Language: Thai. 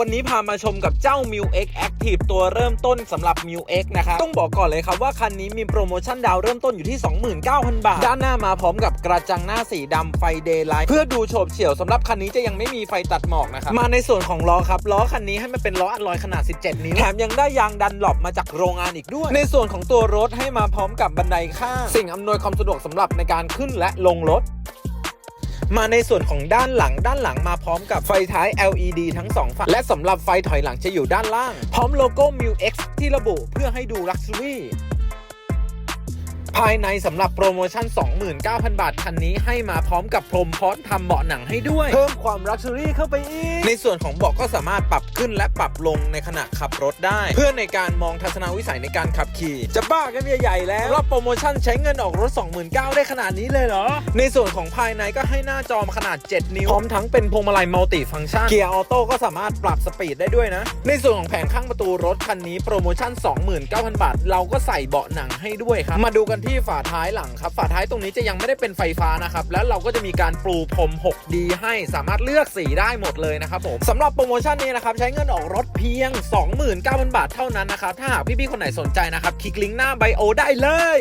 วันนี้พามาชมกับเจ้า m i u X Active ตัวเริ่มต้นสำหรับ m i u X นะครับต้องบอกก่อนเลยครับว่าคันนี้มีโปรโมชั่นดาวเริ่มต้นอยู่ที่ 29,000 บาท ด้านหน้ามาพร้อมกับกระจังหน้าสีดำไฟเดย์ไลท์เพื่อดูโฉบเฉี่ยวสำหรับคันนี้จะยังไม่มีไฟตัดหมอกนะครับมาในส่วนของล้อครับล้อคันนี้ให้มันเป็นล้ออัลลอยขนาด 17 นิ้วแถมยังได้ยางดันหลบมาจากโรงงานอีกด้วย ในส่วนของตัวรถให้มาพร้อมกับบันไดข้างสิ่งอำนวยความสะดวกสำหรับในการขึ้นและลงรถ มาในส่วนของด้านหลัง ด้านหลังมาพร้อมกับไฟท้าย LED ทั้งสองฝั่ง และสำหรับไฟถอยหลังจะอยู่ด้านล่าง พร้อมโลโก้ m i u X ที่ระบุเพื่อให้ดูลักซ์รี่ ภายในสำหรับโปรโมชั่น 29,000 บาทคันนี้ให้มาพร้อมกับพรมพร้อมทำเบาะหนังให้ด้วย เพิ่มความ Luxury เข้าไปอีก ในส่วนของเบาะก็สามารถปรับขึ้นและปรับลงในขณะขับรถได้ เพื่อในการมองทัศนวิสัยในการขับขี่ จะบ้ากันใหญ่ๆแล้วรอบโปรโมชั่นใช้เงินออกรถ 29,000 ได้ขนาดนี้เลยเหรอ ในส่วนของภายในก็ให้หน้าจอขนาด 7 นิ้วพร้อมทั้งเป็นพวงมาลัยมัลติฟังก์ชันเกียร์ออโต้ก็สามารถปรับสปีดได้ด้วยนะ ในส่วนของแผงข้างประตูรถคันนี้โปรโมชั่น 29,000 บาท เราก็ใส่เบาะหนังให้ด้วยครับมาดูกันที่ฝาท้ายหลังครับ ฝาท้ายตรงนี้จะยังไม่ได้เป็นไฟฟ้านะครับ แล้วเราก็จะมีการปลูพรม 6D ให้สามารถเลือกสีได้หมดเลยนะครับผมสำหรับโปรโมชั่นนี้นะครับ ใช้เงินออกรถเพียง 29,000 บาทเท่านั้นนะครับ ถ้าหากพี่ๆคนไหนสนใจนะครับ คลิกลิงก์หน้าไบโอได้เลย